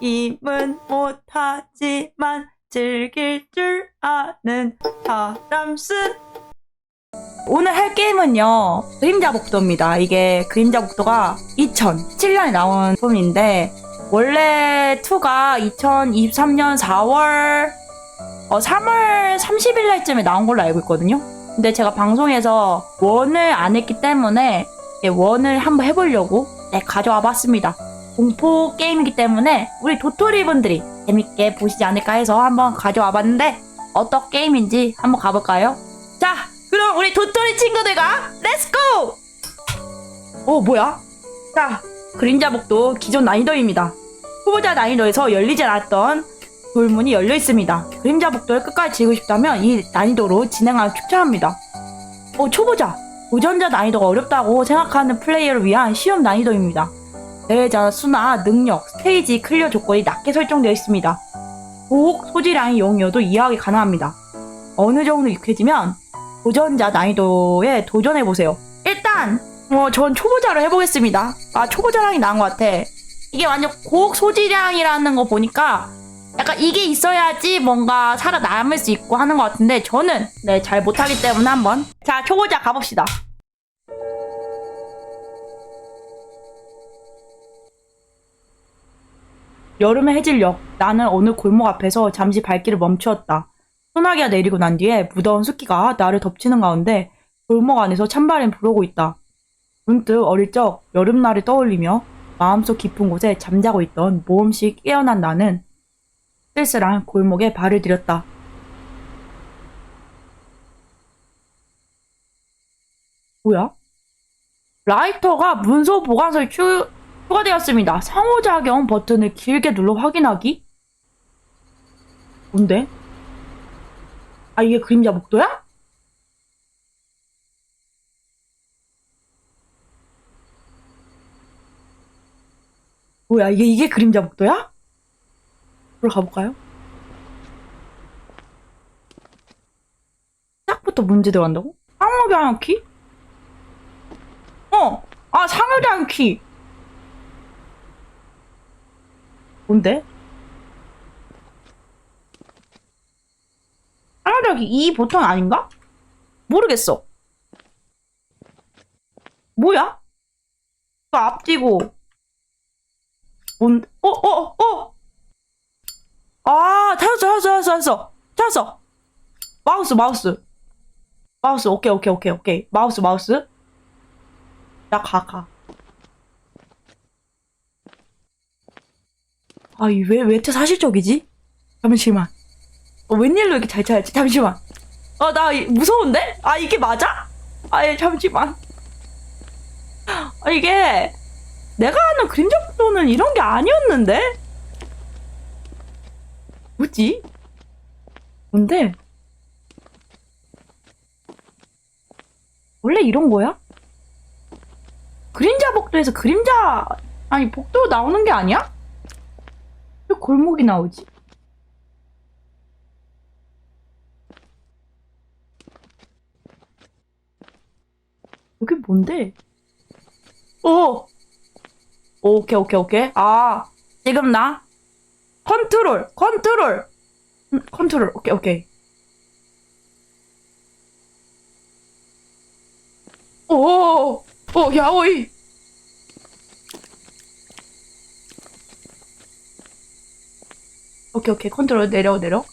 게임은 못하지만 즐길 줄 아는 사람스 오늘 할 게임은요 그림자 복도입니다. 이게 그림자 복도가 2007년에 나온 폼인데 원래 2가 2023년 4월 어, 3월 30일 날쯤에 나온 걸로 알고 있거든요. 근데 제가 방송에서 원을 안 했기 때문에 예, 원을 한번 해보려고 네, 가져와 봤습니다 공포 게임이기 때문에 우리 도토리 분들이 재밌게 보시지 않을까 해서 한번 가져와 봤는데 어떤 게임인지 한번 가볼까요? 자, 그럼 우리 도토리 친구들과 렛츠고! 오, 뭐야? 자, 그림자 복도 기존 난이도입니다. 후보자 난이도에서 열리지 않았던 돌문이 열려 있습니다. 그림자 복도를 끝까지 지고 싶다면 이 난이도로 진행하기 추천합니다. 오, 초보자! 도전자 난이도가 어렵다고 생각하는 플레이어를 위한 쉬운 난이도입니다. 대회자 수나 능력, 스테이지 클리어 조건이 낮게 설정되어 있습니다. 고혹 소지량이 0이어도 이해하기 가능합니다. 어느 정도 익숙해지면 도전자 난이도에 도전해보세요. 일단, 어, 전 초보자로 해보겠습니다. 아, 초보자랑이 나은 것 같아. 이게 완전 고혹 소지량이라는 거 보니까 약간 이게 있어야지 뭔가 살아남을 수 있고 하는 것 같은데 저는 네, 잘 못하기 때문에 한번 자, 초보자 가봅시다. 여름의 해질녘 나는 어느 골목 앞에서 잠시 발길을 멈추었다. 소나기가 내리고 난 뒤에 무더운 습기가 나를 덮치는 가운데 골목 안에서 찬바람이 불어오고 있다. 문득 어릴 적 여름날을 떠올리며 마음속 깊은 곳에 잠자고 있던 모험씩 깨어난 나는 쓸쓸한 골목에 발을 들였다. 뭐야? 라이터가 문서 보관소에 추, 추가되었습니다. 상호작용 버튼을 길게 눌러 확인하기? 뭔데? 아, 이게 그림자 복도야? 뭐야, 이게, 이게 그림자 복도야? 들어 가 볼까요? 시작부터 문제 들어간다고? 상호작용 키? 어! 아, 상호작용 키! 뭔데? 상호작용이 이 보통 아닌가? 모르겠어. 뭐야? 그 앞뒤고 뭔? 어, 어, 어! 아, 찾았어, 찾았어, 찾았어, 찾았어. 마우스, 마우스. 마우스, 오케이, 오케이, 오케이, 오케이. 마우스, 마우스. 야, 가, 가. 아, 이 왜, 왜 이렇게 사실적이지? 잠시만. 어, 웬일로 이렇게 잘 찾았지? 잠시만. 아, 나 이- 무서운데? 아, 이게 맞아? 아, 예, 잠시만. 아, 이게 내가 아는 그림자 복도는 이런 게 아니었는데? 뭐지? 뭔데? 원래 이런 거야? 그림자 복도에서 그림자 아니 복도 나오는 게 아니야? 왜 골목이 나오지? 여기 뭔데? 오! 오케이, 오케이, 오케이. 아, 지금 나 컨트롤, 컨트롤, 음, 컨트롤. 오케이, 오케이. 오, 오, 야오이. 오케이, 오케이. 컨트롤 내려, 내려.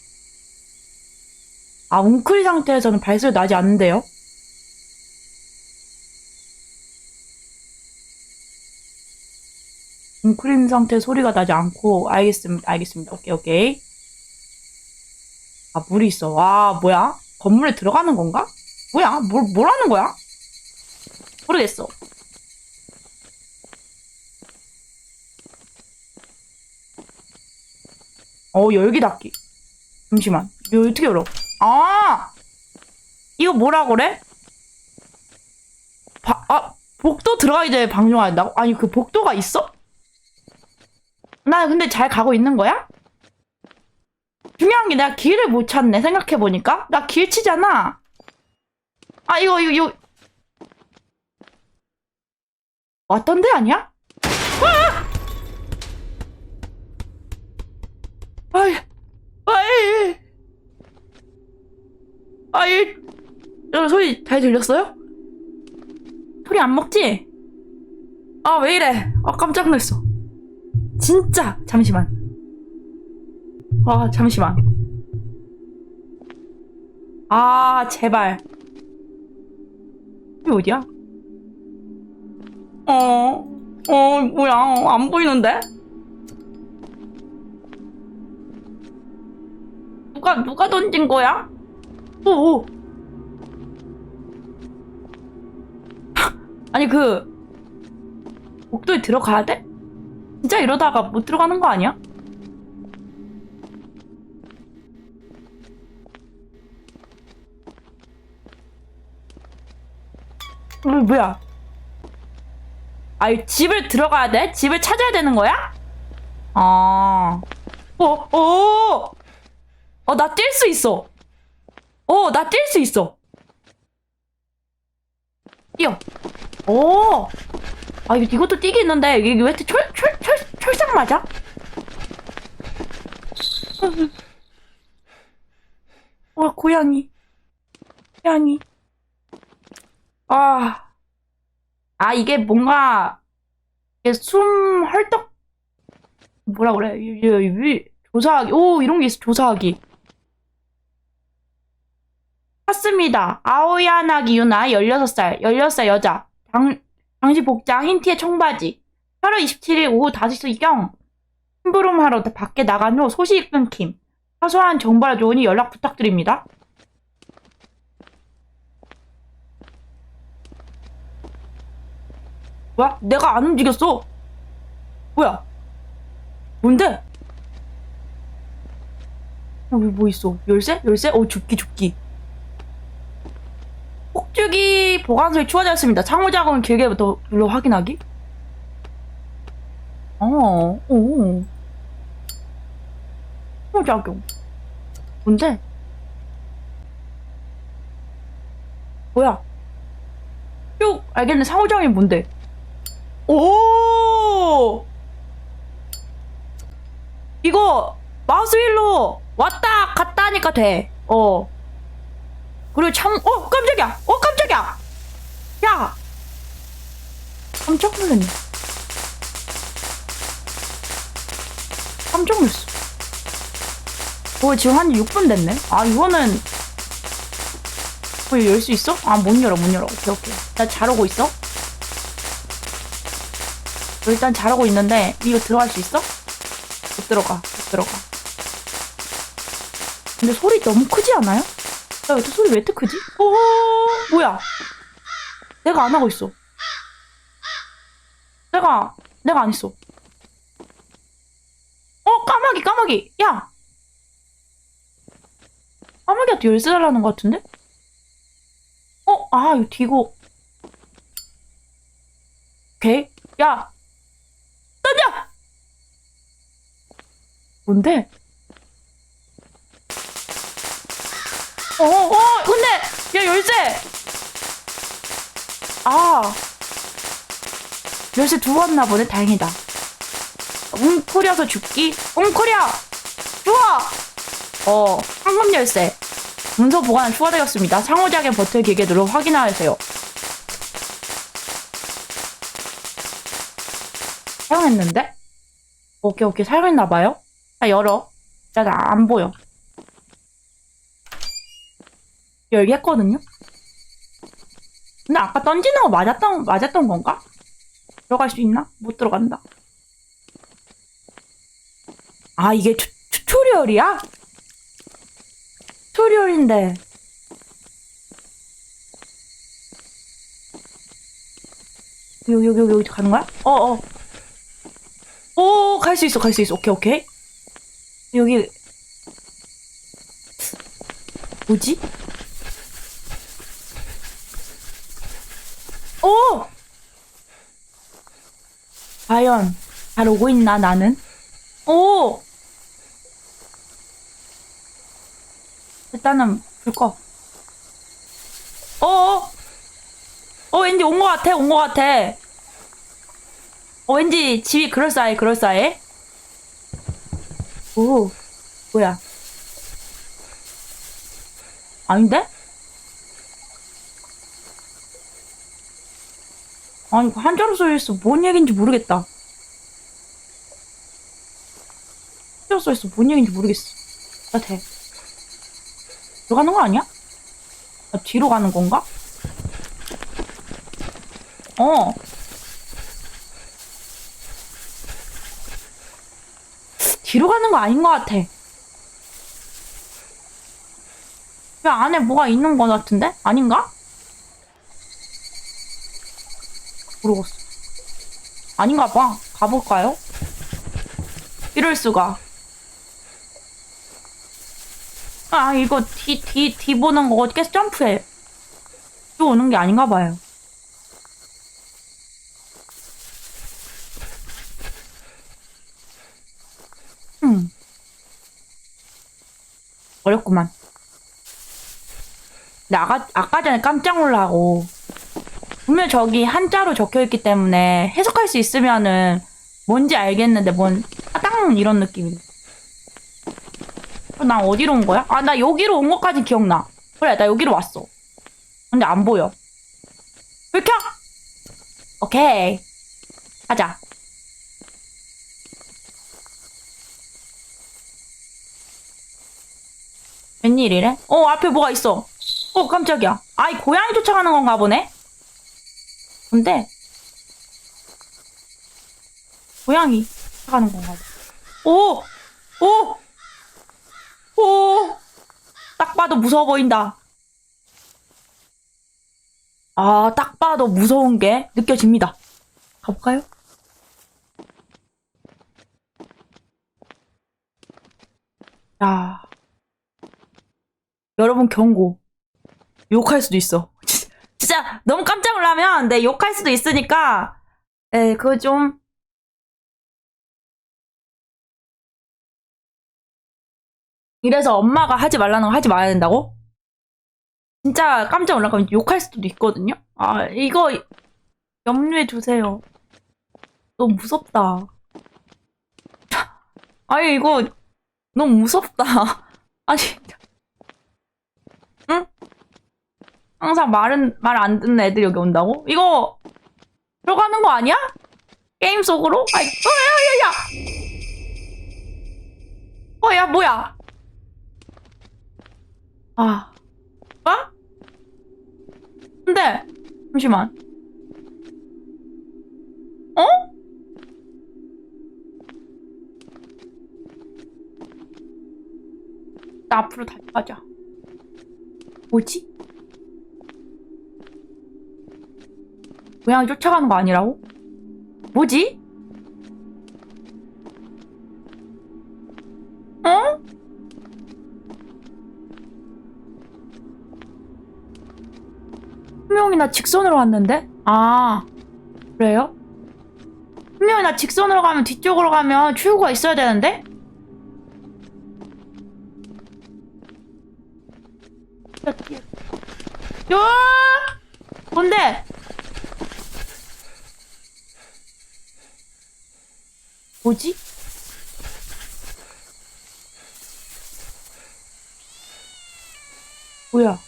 아, 웅크리 상태에서는 발소리 나지 않는데요? 웅크린 상태 소리가 나지 않고 알겠습니다 알겠습니다. 오케이 오케이. 아 물이 있어. 와 뭐야? 건물에 들어가는 건가? 뭐야? 뭘, 뭘 하는 거야? 모르겠어 어 열기 닫기. 잠시만. 이거 어떻게 열어? 아! 이거 뭐라 그래? 바, 아 복도 들어가야 돼 방종한다고 아니 그 복도가 있어? 나 근데 잘 가고 있는 거야? 중요한 게 내가 길을 못 찾네 생각해보니까. 나 길 치잖아. 아 이거 이거 이거. 왔던 데 아니야? 아! 아이, 아이, 아이, 여러분 소리 잘 들렸어요? 소리 안 먹지? 아, 왜 이래? 아, 깜짝 놀랐어. 진짜, 잠시만. 아, 잠시만. 아, 제발. 이게 어디야? 어, 어, 뭐야. 안 보이는데? 누가, 누가 던진 거야? 오, 오. 아니, 그, 복도에 들어가야 돼? 진짜 이러다가 못 들어가는 거 아니야? 어, 뭐야? 아니, 집을 들어가야 돼? 집을 찾아야 되는 거야? 아. 어, 어! 어, 나 뛸 수 있어. 어, 나 뛸 수 있어. 뛰어. 오! 아, 이거, 이것도 뛰기 있는데, 이게 왜 이렇게 철, 철, 철, 철상 맞아? 와, 고양이. 고양이. 아. 아, 이게 뭔가, 이게 숨 헐떡, 뭐라 그래, 이, 이, 이, 조사하기. 오, 이런 게 있어, 조사하기. 샀습니다. 아오야나기 유나 16살, 16살 여자. 당, 당시 복장 흰 티에 청바지. 8월 27일 오후 5시경 심부름하러 밖에 나간 후 소식 끊김. 사소한 정보라 좋으니 연락 부탁드립니다. 뭐야? 내가 안 움직였어. 뭐야? 뭔데? 여기 뭐 있어? 열쇠? 열쇠? 어, 줍기, 줍기. 폭죽이 보관소에 추가되었습니다. 창호 작업은 길게 더 눌러 확인하기. 어, 오. 창호 작용. 뭔데? 뭐야? 쭉 알겠네. 상호작용이 뭔데? 오! 이거 마우스 휠로 왔다 갔다 하니까 돼. 어. 그리고 창, 어, 깜짝이야! 어, 깜짝이야! 야! 깜짝 놀랐네. 깜짝 놀랐어. 어, 지금 한 6분 됐네? 아, 이거는. 어, 열수 있어? 아, 못 열어, 못 열어. 오케이, 오케이. 나 잘하고 있어? 어, 일단 잘하고 있는데, 이거 들어갈 수 있어? 못 들어가, 못 들어가. 근데 소리 너무 크지 않아요? 야, 왜또 소리 왜 이렇게 크지? 오, 뭐야? 내가 안 하고 있어. 내가, 내가 안 했어. 어, 까마귀, 까마귀. 야! 까마귀한테 열쇠 달라는 것 같은데? 어, 아, 이거 뒤고. 오케이. 야! 던져! 뭔데? 어, 어, 근데, 야, 열쇠! 아. 열쇠 두 왔나 보네, 다행이다. 웅크려서 죽기? 웅크려! 좋아! 어, 황금 열쇠. 문서 보관 추가되었습니다. 상호작용 버튼 기계 눌러 확인하세요. 사용했는데? 오케이, 오케이. 사용했나봐요. 자, 열어. 자, 나안 보여. 열기 했거든요? 근데 아까 던지는 거 맞았던, 맞았던 건가? 들어갈 수 있나? 못 들어간다. 아, 이게 튜, 튜토리얼이야? 튜토리얼인데. 여기, 여기, 여기, 여기 가는 거야? 어, 어. 오, 갈 수 있어, 갈 수 있어. 오케이, 오케이. 여기. 뭐지? 오! 과연 잘 오고 있나 나는? 오! 일단은 불 꺼. 어? 어 왠지 온 거 같아 온 거 같아. 어 왠지 집이 그럴싸해 그럴싸해. 오 뭐야? 아닌데? 아니, 이거 한자로 써있어. 뭔 얘기인지 모르겠다. 한자로 써있어. 뭔 얘기인지 모르겠어. 나 돼. 들어가는 거 아니야? 아, 뒤로 가는 건가? 어. 뒤로 가는 거 아닌 것 같아. 그 안에 뭐가 있는 거 같은데? 아닌가? 모르겠어. 아닌가 봐. 가볼까요? 이럴 수가. 아, 이거 뒤, 뒤, 뒤 보는 거 어떻게 점프해? 또 오는 게 아닌가 봐요. 음. 어렵구만. 아까, 아까 전에 깜짝 놀라고. 분명 저기 한자로 적혀 있기 때문에 해석할 수 있으면은 뭔지 알겠는데 뭔 따당 이런 느낌이. 어, 나 어디로 온 거야? 아, 나 여기로 온 것까지 기억나. 그래, 나 여기로 왔어. 근데 안 보여. 불켜! 오케이. 가자. 웬일이래? 어, 앞에 뭐가 있어. 어, 깜짝이야. 아이, 고양이 쫓아가는 건가 보네? 근데, 고양이 쫓아가는 건가 봐. 오! 오! 오! 딱 봐도 무서워 보인다. 아, 딱 봐도 무서운 게 느껴집니다. 가볼까요? 야. 여러분 경고. 욕할 수도 있어. 진짜 너무 깜짝 놀라면 내 욕할 수도 있으니까 에 그거 좀 이래서 엄마가 하지 말라는 거 하지 말아야 된다고? 진짜 깜짝 놀라면 욕할 수도 있거든요. 아 이거 염려해 주세요. 너무 무섭다. 아니 이거 너무 무섭다. 아니 응? 항상 말은 말 안 듣는 애들 여기 온다고? 이거 들어가는 거 아니야? 게임 속으로? 아이, 어 야 야 야! 어 야 뭐야? 아, 뭐? 근데 잠시만. 어? 나 앞으로 다시 가자. 뭐지? 고양이 쫓아가는 거 아니라고? 뭐지? 어? 분명히 나 직선으로 왔는데? 아, 그래요? 분명히 나 직선으로 가면 뒤쪽으로 가면 출구가 있어야 되는데? 야! 뭔데? 뭐지? 뭐야?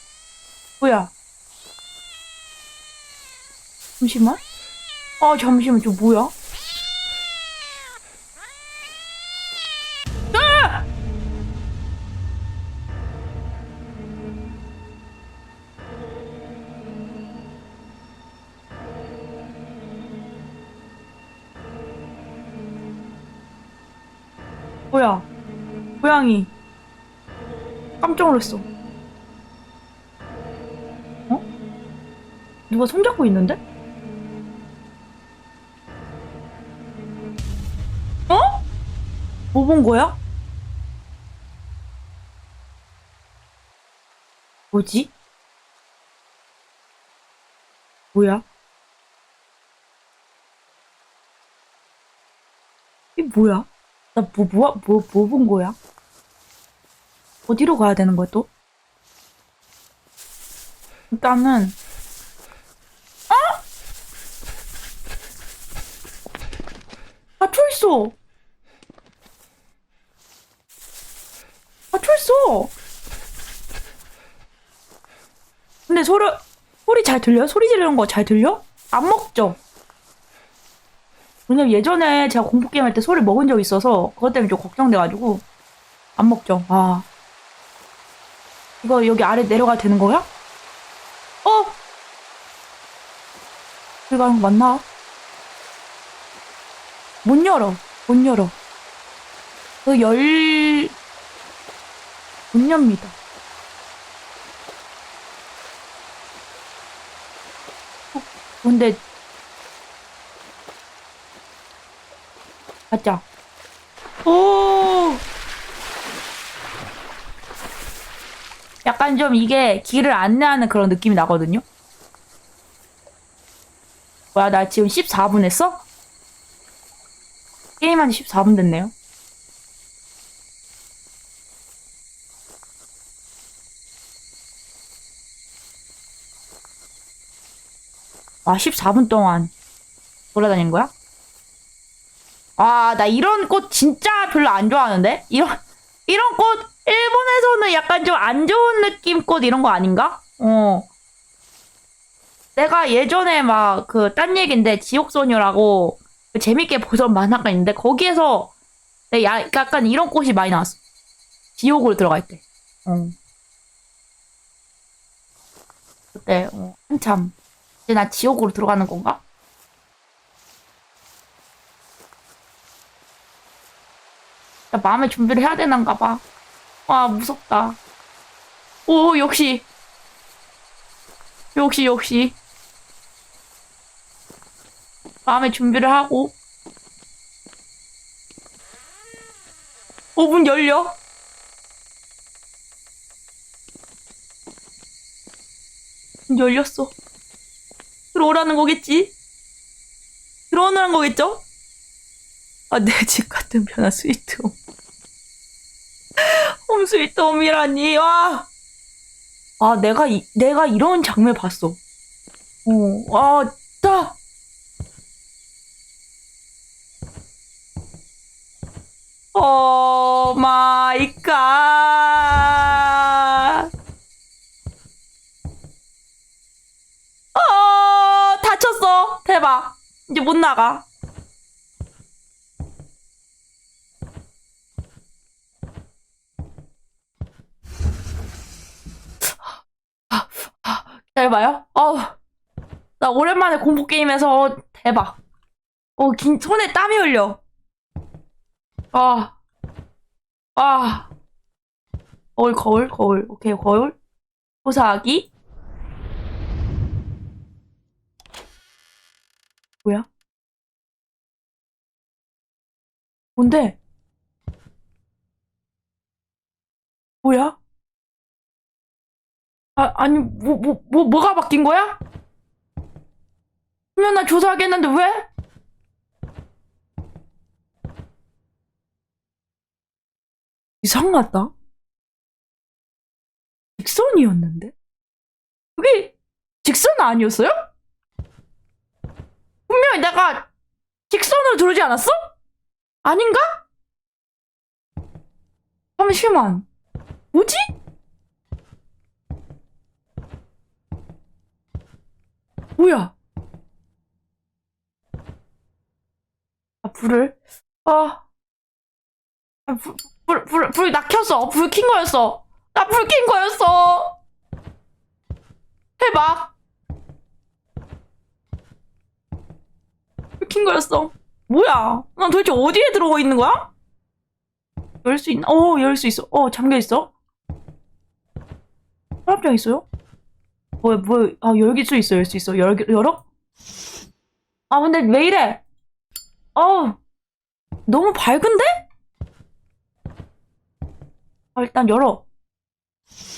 뭐야? 잠시만. 아, 잠시만, 저 뭐야? 고양이. 깜짝 놀랐어. 어? 누가 손잡고 있는데? 어? 뭐 본 거야? 뭐지? 뭐야? 이 뭐야? 나 뭐, 뭐, 뭐, 뭐 본 거야? 어디로 가야 되는 거야, 또? 일단은, 어? 갇혀있어! 닫혀있어. 근데 소리, 소리 잘 들려요? 소리 지르는 거 잘 들려? 안 먹죠? 왜냐면 예전에 제가 공포게임 할 때 소리 먹은 적 있어서 그것 때문에 좀 걱정돼가지고 안 먹죠. 아. 이거 여기 아래 내려가도 되는 거야? 어? 들어가는 거 맞나? 못 열어. 못 열어. 그 열, 못 엽니다. 어, 근데, 가자. 오! 약간 좀 이게 길을 안내하는 그런 느낌이 나거든요? 뭐야, 나 지금 14분 했어? 게임한 지 14분 됐네요. 아, 14분 동안 돌아다닌 거야? 아, 나 이런 꽃 진짜 별로 안 좋아하는데? 이런, 이런 꽃, 일본에서는 약간 좀 안 좋은 느낌 꽃 이런 거 아닌가? 어. 내가 예전에 막 그 딴 얘기인데 지옥소녀라고 그 재밌게 보던 만화가 있는데 거기에서 약간 이런 꽃이 많이 나왔어. 지옥으로 들어갈 때. 어. 그때 어, 한참 이제 나 지옥으로 들어가는 건가? 나 마음의 준비를 해야 되는가 봐. 아 무섭다. 오 역시. 역시 역시. 마음의 준비를 하고. 오 문 열려? 문 열렸어. 들어오라는 거겠지? 들어오라는 거겠죠? 아 내 집 같은 변화 스위트홈 홈 스위트홈이라니 와 아, 내가, 이, 내가 이런 장면 봤어. 어, 아, 딱! 오 마이 갓. 어, 다쳤어. 대박. 이제 못 나가. 잘 봐요. 어우, 나 오랜만에 공포 게임에서 대박. 어, 긴, 손에 땀이 흘려. 아, 아. 거울, 거울, 거울. 오케이, 거울. 호사하기. 뭐야? 뭔데? 뭐야? 아, 아니, 뭐, 뭐, 뭐, 뭐가 바뀐 거야? 분명 나 조사하겠는데 왜? 이상하다. 직선이었는데? 그게 직선 아니었어요? 분명히 내가 직선으로 들어오지 않았어? 아닌가? 잠시만. 뭐지? 뭐야? 아, 불을, 아, 아 불, 불, 불, 불, 나 켰어. 불 킨 거였어. 나 불 킨 거였어. 대박. 불킨 거였어. 뭐야? 난 도대체 어디에 들어가 있는 거야? 열 수 있나? 어, 열 수 있어. 어, 잠겨 있어. 서랍장 있어요? 뭐야, 뭐야. 아, 열기 수 있어, 열 수 있어. 열, 열어? 아, 근데 왜 이래? 어우, 너무 밝은데? 아, 일단 열어.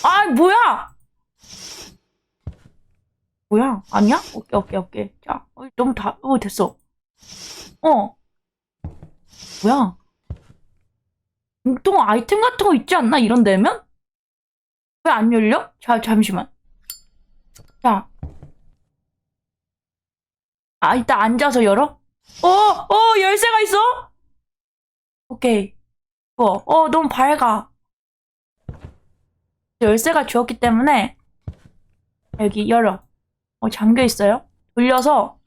아, 뭐야? 뭐야? 아니야? 오케이, 오케이, 오케이. 자, 어, 너무 다, 어, 됐어. 어. 뭐야? 보통 아이템 같은 거 있지 않나? 이런 데면? 왜 안 열려? 자, 잠시만. 자. 아, 일단 앉아서 열어? 어, 어, 열쇠가 있어? 오케이. 어, 어, 너무 밝아. 열쇠가 주었기 때문에 여기 열어. 어, 잠겨 있어요. 돌려서.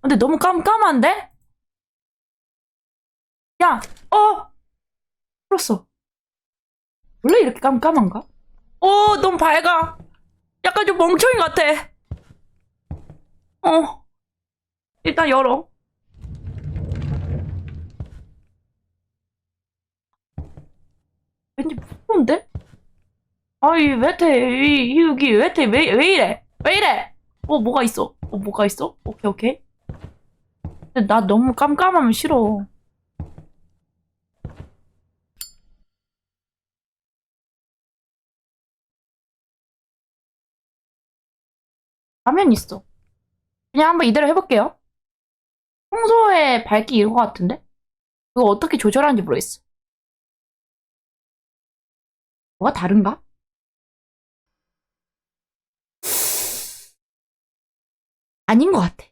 근데 너무 깜깜한데? 야, 어! 풀었어. 원래 이렇게 깜깜한가? 어, 너무 밝아. 약간 좀 멍청이 같아. 어. 일단 열어. 왠지 무서운데? 아이, 왜태, 이, 여기, 왜태, 왜, 왜 이래? 왜 이래? 어, 뭐가 있어? 어, 뭐가 있어? 오케이, 오케이. 근데 나 너무 깜깜하면 싫어. 화면 있어. 그냥 한번 이대로 해볼게요. 평소에 밝기 것 같은데? 이거 어떻게 조절하는지 모르겠어. 뭐가 다른가? 아닌 것 같아.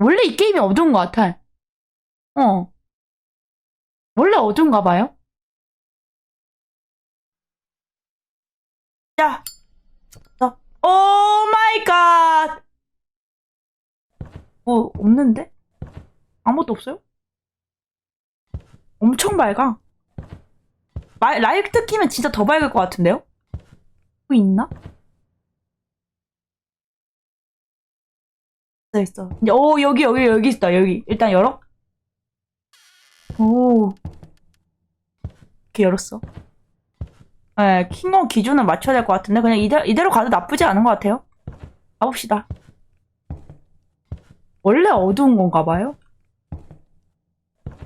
원래 이 게임이 어두운 것 같아. 어. 원래 어두운가 봐요? 야. 어, 오 마이 갓. 뭐 없는데? 아무것도 없어요? 엄청 밝아. 마, 라이트 키면 진짜 더 밝을 것 같은데요? 뭐 있나? 있어 있어. 오 여기 여기 여기 있다 여기. 일단 열어. 오. 이렇게 열었어. 네, 킹어 기준을 맞춰야 될 것 같은데 그냥 이대, 이대로 가도 나쁘지 않은 것 같아요. 가봅시다. 원래 어두운 건가 봐요?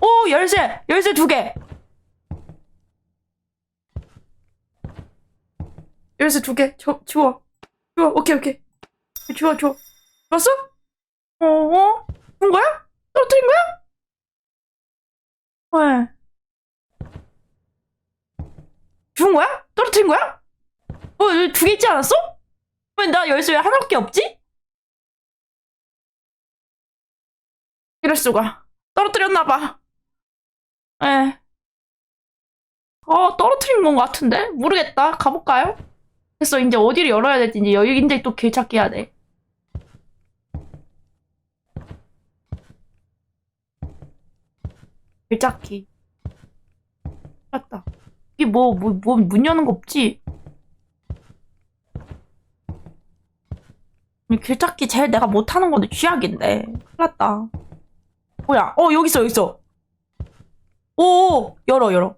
오 열쇠! 열쇠 두 개! 열쇠 두 개. 저, 주워. 주워. 오케이, 오케이. 주워, 주워. 주웠어? 어, 어? 준 거야? 떨어뜨린 거야? 왜? 준 거야? 떨어뜨린 거야? 어, 두 개 있지 않았어? 왜나 열쇠 왜 하나밖에 없지? 이럴 수가. 떨어뜨렸나봐. 에. 어, 떨어뜨린 건 같은데? 모르겠다. 가볼까요? 됐어. 이제 어디를 열어야 될지 이제 여기 이제 또 길 찾기 해야 돼. 길 찾기. 찾았다. 이게 뭐, 뭐, 뭐, 문 여는 거 없지? 이길 찾기 제일 내가 못하는 건데 쥐약인데. 큰일 났다. 뭐야? 어, 여기 있어, 여기 있어. 오, 열어, 열어.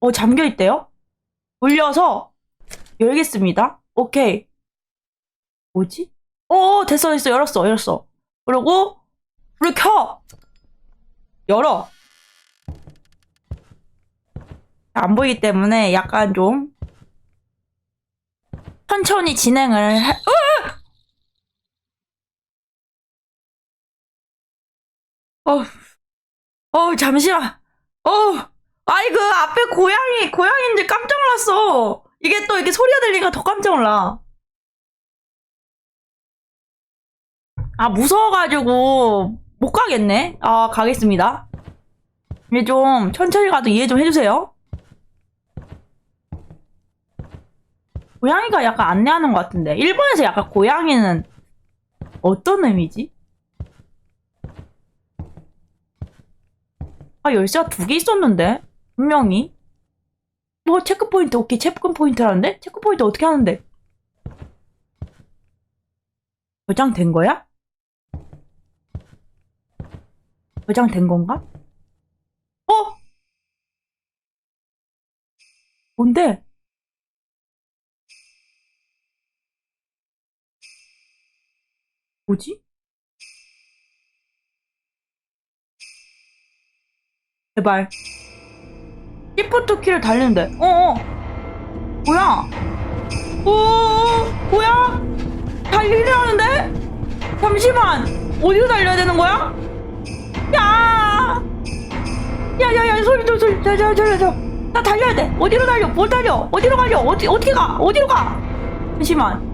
어, 잠겨 있대요? 돌려서 열겠습니다. 오케이. 뭐지? 오, 됐어, 됐어. 열었어, 열었어. 그리고 불을 켜. 열어. 안 보이기 때문에 약간 좀 천천히 진행을 해. 어, 어, 잠시만. 어, 아이 그 앞에 고양이 고양이인지 깜짝 놀랐어. 이게 또 이렇게 소리가 들리니까 더 깜짝 놀라. 아 무서워가지고 못 가겠네. 아 가겠습니다. 이제 좀 천천히 가도 이해 좀 해주세요. 고양이가 약간 안내하는 것 같은데 일본에서 약간 고양이는 어떤 의미지? 아 열쇠가 두 개 있었는데 분명히 뭐 체크 포인트 오케이 체크 포인트라는데 체크 포인트 어떻게 하는데 저장된 거야? 저장된 건가? 어? 뭔데? 뭐지? 제발. 시프트 키를 달리는데. 어어. 뭐야? 오, 뭐야? 달리려는데? 잠시만. 어디로 달려야 되는 거야? 야! 야, 야, 야, 소리 좀, 소리, 저, 저, 저, 저. 나 달려야 돼. 어디로 달려? 뭘 달려? 어디로 가려? 어디, 어떻게 가? 어디로 가? 잠시만.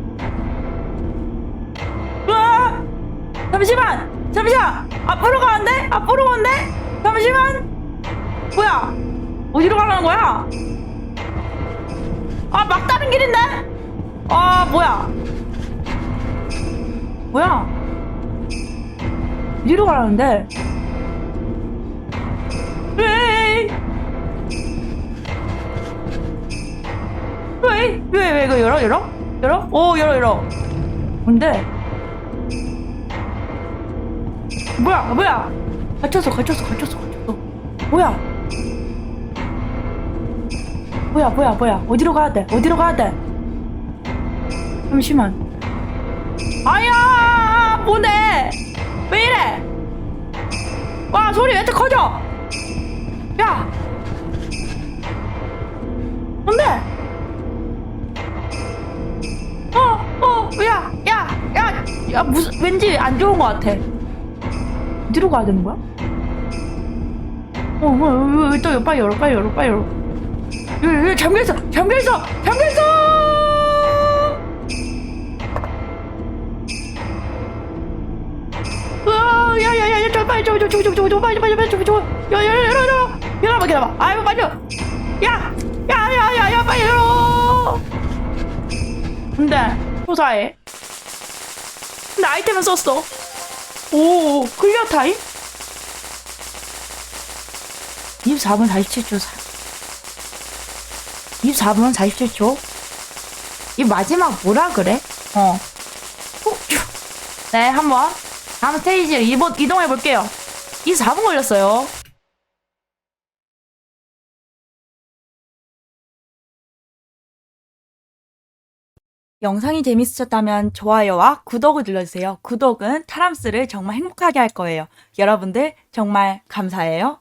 잠시만 잠시만 앞으로 가는데 앞으로 가는데 잠시만 뭐야 어디로 가는 거야 아 막다른 길인데 아 뭐야 뭐야 어디로 가라는데 에이 왜? 왜? 왜 이거 열어? 열어? 열어? 오 열어 열어 뭔데? 뭐야 뭐야? 갇혔어 갇혔어 갇혔어 갇혔어. 뭐야? 뭐야 뭐야 뭐야? 어디로 가야 돼? 어디로 가야 돼? 잠시만. 아야 뭐네? 왜 이래? 와 소리 왜 이렇게 커져? 야! 뭔데? 어, 어, 야, 야, 야, 야, 무슨, 왠지 안 좋은 것 같아. 어디로 가야 되는 거야? 어, 어, 어, 어, 또 열- 빨리 열어, 빨리 열어, 빨리 열어. 야, 야, 잠겨있어, 잠겨있어, 잠겨있어! 으아, 야, 야, 야, 야, 저, 빨리, 저, 저, 저, 저, 저, 저, 빨리, 빨리, 빨리, 저, 저, 야, 야, 열어, 열어, 열어봐, 기다려봐. 아이고, 빨리, 열어. 야, 야, 야, 야, 야, 빨리 열어. 근데 조사해. 근데 아이템은 썼어. 오 클리어 타임? 24분 47초 24분 47초 이 마지막 뭐라 그래? 어 후, 쭈. 네 한번 다음 스테이지로 이번, 이동해 볼게요 24분 걸렸어요 영상이 재밌으셨다면 좋아요와 구독을 눌러주세요. 구독은 타람스를 정말 행복하게 할 거예요. 여러분들 정말 감사해요.